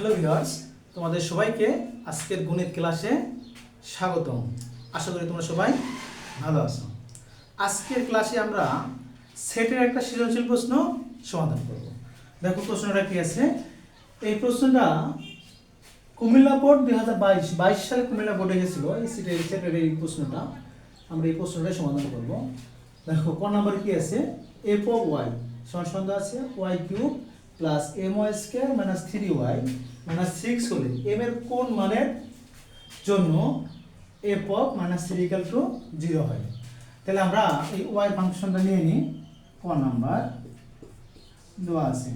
Hello viewers তোমাদের সবাইকে আজকের গণিত ক্লাসে স্বাগতম। আশা করি তোমরা সবাই ভালো আছো। আজকের ক্লাসে আমরা সেটের একটা সৃজনশীল প্রশ্ন সমাধান করব। দেখো প্রশ্নটা কি আছে? এই প্রশ্নটা কুমিল্লা বোর্ড দুই হাজার বাইশ বাইশ সালে কুমিল্লা বোর্ডে গেছিল, এই সেটের সেটের এই প্রশ্নটা আমরা এই প্রশ্নটা সমাধান করব। দেখো, ক নাম্বার কি আছে? এফ ওয়াই সমান আছে y cube plus m y square minus three y minus six হলে এম এর কোন মানের জন্য f of minus three equal to zero হয়? তাহলে আমরা এই ওয়াই ফাংশনটা নিয়ে নিই। ক নাম্বার? দেওয়া আছে।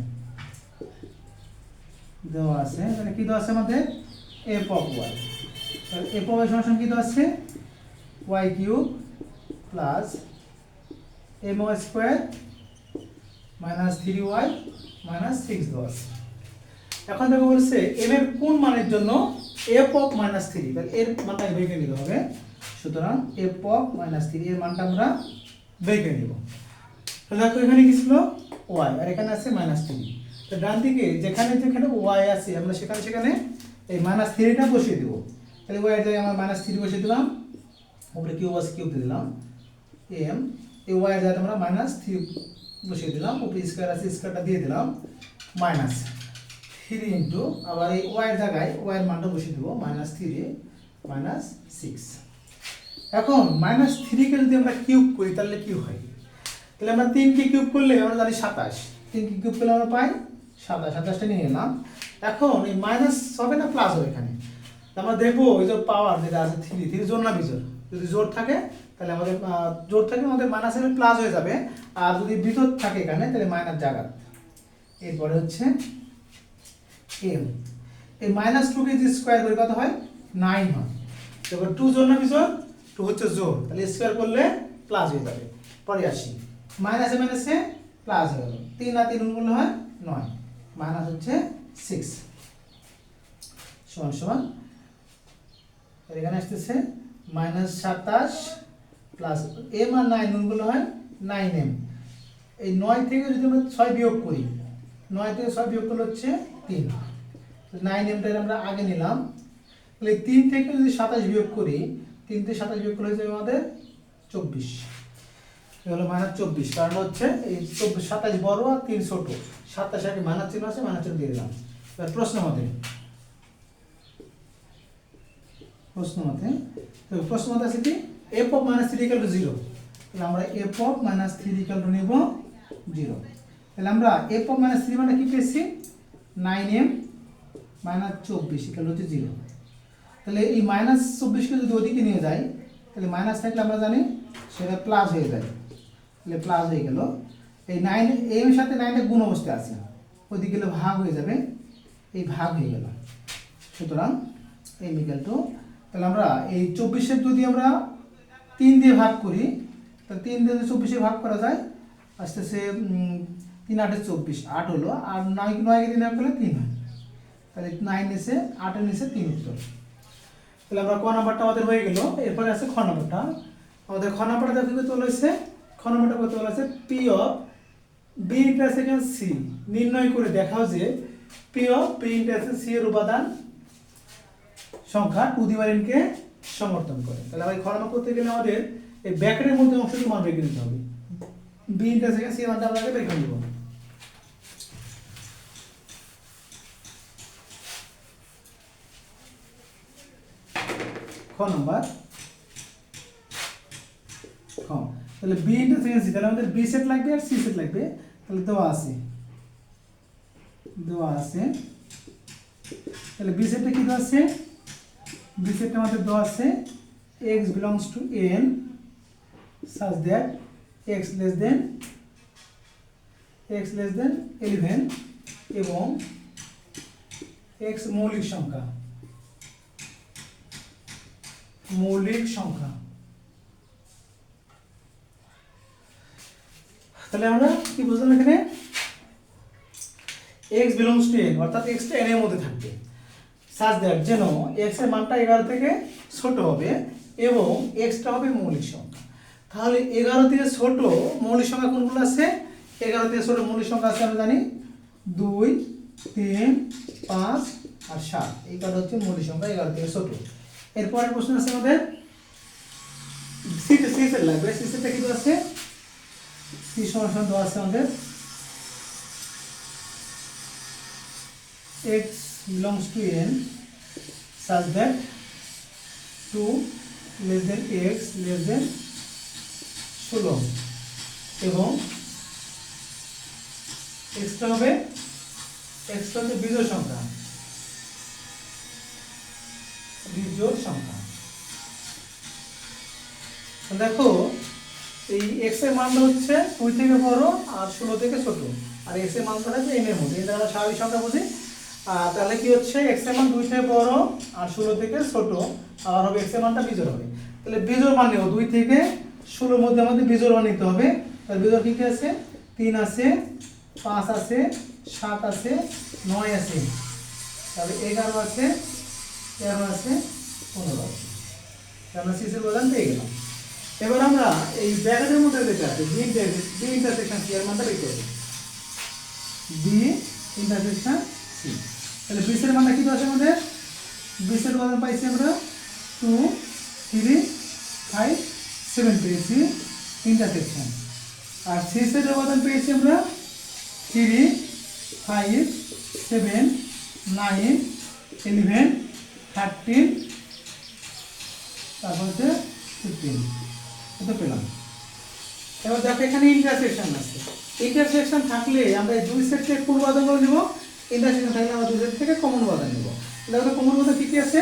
দেওয়া আছে। তাহলে কী দেওয়া আছে আমাদের? এফ অফ ওয়াই তাহলে এফ অফ ওয়াই সমান কী দেওয়া আছে? Y cube plus m y square minus three y minus six আছে। এখন দেখো বলছে এম এর কোন মানের জন্য এফ অফ মাইনাস থ্রি তাহলে এর মানটা বেঁকে নিতে হবে। সুতরাং এফ অফ মাইনাস থ্রি এর মানটা আমরা বেঁকে নিব। তো দেখো এখানে কি ছিল? ওয়াই আর এখানে আছে মাইনাস থ্রি তো ডান দিকে যেখানে যেখানে ওয়াই আছে, আমরা সেখানে সেখানে এই মাইনাস থ্রিটা বসিয়ে দেবো। তাহলে ওয়াই জায়গায় আমরা মাইনাস থ্রি বসিয়ে দিলাম। উপরে কিউব আছে কিউব দিলাম। এম এই ওয়াই জায়গায় আমরা মাইনাস থ্রি বসিয়ে দিলাম, উপরে স্কোয়ার আছে স্কোয়ারটা দিয়ে দিলাম মাইনাস থ্রি ইন্টু আবার এই ওয়াইয়ের জায়গায় ওয়াইয়ের মানটা বসিয়ে দেবো মাইনাস থ্রি মাইনাস সিক্স এখন মাইনাস থ্রিকে যদি আমরা কিউব করি, তাহলে কি হয়? তাহলে আমরা তিনকে কিউব করলে আমরা জানি সাতাশ। তিনকে কিউব করলে আমরা পাই সাতাশ, সাতাশটা নিয়ে নিলাম এখন এই মাইনাস হবে না প্লাস হবে এখানে? আমরা দেখব, ওই যে পাওয়ার যেটা আছে থ্রি থ্রি জোর না বিজোর যদি জোর থাকে তাহলে আমাদের জোর থাকে আমাদের মাইনাস হবে প্লাস হয়ে যাবে। আর যদি বিজোর থাকে এখানে, তাহলে মাইনাস জায়গা এরপরে হচ্ছে এম এই মাইনাস টুকে যদি স্কোয়ার করে কত হয়? নাইন হয়। এবার টু জোর না বিজোর টু হচ্ছে জোর। তাহলে স্কোয়ার করলে প্লাস হয়ে যাবে। পরে আসি। মাইনাসে মাইনাসে প্লাস হয়ে গেল। তিন আর তিন গুণ হয় নয়। মাইনাস হচ্ছে সিক্স সমান সমান। এখানে আসতেছে মাইনাস সাতাশ প্লাস এম আর নাইন গুণগুলো হয় নাইন এম এই নয় থেকে যদি আমরা ছয় বিয়োগ করি, নয় থেকে ছয় বিয়োগ করলে হচ্ছে তিন। নাইন এমটা আমরা আগে নিলাম। তাহলে তিন থেকে যদি সাতাশ বিয়োগ করি, তিন থেকে সাতাশ বিয়োগ করলে হয়ে যাবে আমাদের চব্বিশ। হলো মাইনাস চব্বিশ, কারণ হচ্ছে এই চব্বিশ, সাতাশ বড় আর তিন ছোট। সাতাশ আগে মাইনাস চিহ্ন আছে মাইনাস চিহ্ন দিয়ে দিলাম। এবার প্রশ্ন মতে। প্রশ্ন মতে, তো প্রশ্ন মতে আছে কি? F of minus three equal to zero তাহলে আমরা f of minus three equal to নেব জিরো তাহলে আমরা এফ অফ মাইনাস থ্রি মানে কি পেয়েছি? নাইন এম মাইনাস চব্বিশ ইকাল হচ্ছে জিরো তাহলে এই মাইনাস চব্বিশকে যদি ওদিকে নিয়ে যাই, তাহলে মাইনাস থাকলে আমরা জানি সেটা প্লাস হয়ে যায়। তাহলে প্লাস হয়ে গেল। এই নাইন এর সাথে নাইনের গুণ অবস্থায় আছে। ওদিকে গেলে ভাগ হয়ে যাবে। এই ভাগ হয়ে গেল। সুতরাং এম ইকাল টু তাহলে আমরা এই চব্বিশের যদি আমরা তিন দিয়ে ভাগ করি, তাহলে তিন দিয়ে চব্বিশে ভাগ করা যায় আস্তে আস্তে তিন আটে চব্বিশ, আট হলো, আর নয় নয়কে তিন ভাগ করলে তিন হয়। তাহলে নাইন এসে আটের নিচে তিন উত্তর। তাহলে আমরা ক নাম্বারটা আমাদের হয়ে গেল, এরপরে আছে খ নাম্বারটা। আমাদের খ নাম্বারটা দেখো কত হয়েছে খ নাম্বারটা কত হয়েছে P of B intersection C নির্ণয় করে দেখাও যে P of B intersection C এর উপাদান সংখ্যা টু দি কে সমর্থন করে তাহলে আমরা এই খ নাম্বার করতে গেলে আমাদের এই ব্যাকেটের মধ্যে অংশটি মান করে নিতে হবে। বি ইন্টারসেকশন সি এর মানটা আমরা আগে বের করে নিব। খ নাম্বার। তাহলে বি ইন্টু সেকেন্ড সি, তাহলে আমাদের বি সেট লাগবে আর সি সেট লাগবে। তাহলে দেওয়া আছে। দেওয়া আছে। তাহলে বি সেটটা কি দেওয়া আছে? বি সেটটা আমাদের আছে x belongs to n such that x less than, x less than 11 এবং x মৌলিক সংখ্যা। মৌলিক সংখ্যা। তাহলে আমরা কি বুঝলাম এখানে? x বিলংস টু n, অর্থাৎ x টা n এর মধ্যে থাকবে। সাজ দ্যাট যেন x এর মানটা এগারো থেকে ছোট হবে এবং এক্সটা হবে মৌলিক সংখ্যা। তাহলে এগারো থেকে ছোট মৌলিক সংখ্যা কোনগুলো আছে? এগারো থেকে ছোট মৌলিক সংখ্যা আছে আমরা জানি দুই, তিন, পাঁচ আর সাত। এই কটা হচ্ছে মৌলিক সংখ্যা এগারো থেকে ছোট। এরপরের প্রশ্ন আছে আমাদের। সিট সিসের লাগবে। সিসেরটা কি দেওয়া আছে? সি সমান দেওয়া আছে আমাদের। x belongs to n such that 2 less than x less than 16 এবং এক্সটা হবে এক্সটা হচ্ছে বিজোড় সংখ্যা বিজোড় সংখ্যা। দেখো, এই এক্সের মানটা হচ্ছে দুই থেকে বড় আর ষোলো থেকে ছোট, আর এক্সের মানটা হচ্ছে এম এর মধ্যে। এটা আমরা স্বাভাবিক সংখ্যা বুঝি? তাহলে কি হচ্ছে? এক্সের মান দুই থেকে বড় আর ষোলো থেকে ছোট। আর হবে এক্সের মানটা বিজোড় হবে। তাহলে বিজোর মান নেব দুই থেকে ষোলোর মধ্যে আমাদের বিজোড় মান নিতে হবে। তাহলে বিজোড় কি কি আছে? তিন আছে, পাঁচ আছে, সাত আছে, নয় আছে। তাহলে এগারো আছে, তেরো আছে, পনেরো আছে। আমরা সিসির প্রধান পেয়ে গেলাম। এবার আমরা এই ব্র্যাকেটের মধ্যে যেটা আছে বি বি ইন্টারসেকশন সি এর মানটা বের করব বি ইন্টারসেকশন সি তাহলে বিসের মানটা কি আছে আমাদের? বিসের উপাদান পাইছি আমরা টু থ্রি ফাইভ সেভেন পেয়েছি ইন্টারসেকশন আর সিসের উপাদান পেয়েছি আমরা three five seven nine eleven thirteen তারপর হচ্ছে ফিফটিন এটা পেলাম। এবার দেখো এখানে ইন্টারসেকশন আছে। ইন্টারসেকশন থাকলে আমরা দুই সেট থেকে কোন উপাদানগুলো নেব। ইন্টারসেকশন থাকলে আমরা দুই থেকে কমন উপাদান নেব দেখো কমন উপাদান কি কি আছে?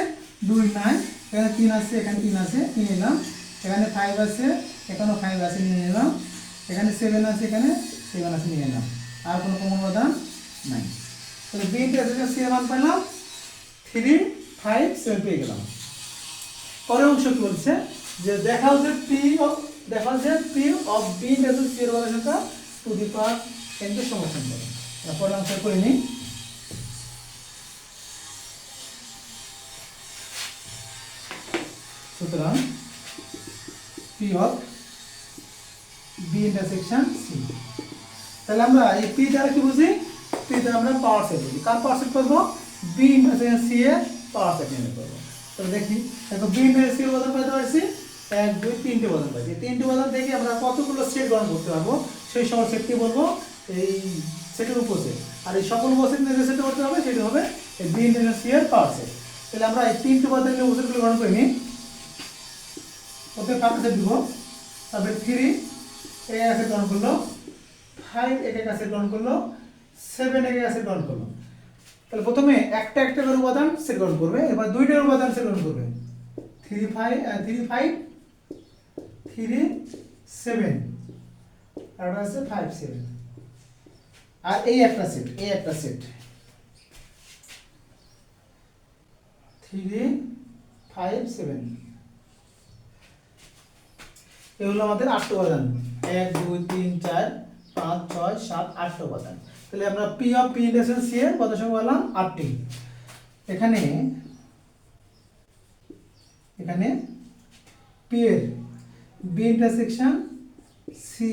দুই নাই। এখানে তিন আছে, এখানে তিন আছে নিয়ে নিলাম এখানে ফাইভ আছে, এখানেও ফাইভ আছে, নিয়ে নিলাম এখানে সেভেন আছে, এখানে সেভেন আছে, নিয়ে নিলাম আর কোনো কমন উপাদান নাই। তাহলে বি ইন্টারসেকশন সি এর মান পেলাম। থ্রি ফাইভ সেভেন পেয়ে গেলাম। পরের অংশ কি বলছে? যে দেখা হচ্ছে পি অফ দেখা হচ্ছে P of B intersection C এর সংখ্যা to the power N K সমর্থন করে পরের অংশ করে নিই। সুতরাং P of B intersection C তাহলে আমরা এই পি দ্বারা কি বুঝি? পি দ্বারা আমরা পাওয়ার সেট বুঝি। কার পাওয়ার সেট করব? বি ইন্টারসেকশন সি এর পাওয়ার সেট নির্ণয় করব তাহলে দেখি, দেখো বি ইন্টারসেকশন সি এর উপাদান পাইতে পারছি। এক, দুই, তিনটে উপাদান পাইছি। তিনটে উপাদান থেকে আমরা কতগুলো সেট গঠন করতে পারব? সেই সময় সেটকে বলব এই সেটের উপসেট আর এই সকল উপসেট নিয়ে যে সেট করতে হবে, সেটা হবে এই বি ইন্টারসেকশন সি এর পাওয়ার সেট তাহলে আমরা এই তিনটে উপাদান নিয়ে উপসেটগুলো গঠন করে নিই। পাওয়ার সেট দিব। তারপরে থ্রি এ আছে গ্রহণ করল। ফাইভ এক কাছে গ্রহণ করল। সেভেন এক আছে গ্রহণ করল। তাহলে প্রথমে একটা একটা করে উপাদান সেট গ্রহণ করবে, এবার দুইটার উপাদান সে গ্রহণ করবে। Three five three five three seven আর আছে ফাইভ সেভেন আর এই একটা সেট এই একটা সেট থ্রি ফাইভ সেভেন এগুলো আমাদের আটটা উপাদান। এক, দুই, তিন, চার, পাঁচ, ছয়, সাত আটটা উপাদান। তাহলে আমরা P of P intersection C এর কত সময় বললাম আটটি। এখানে এখানে পি এর বি ইন্টারসেকশন সি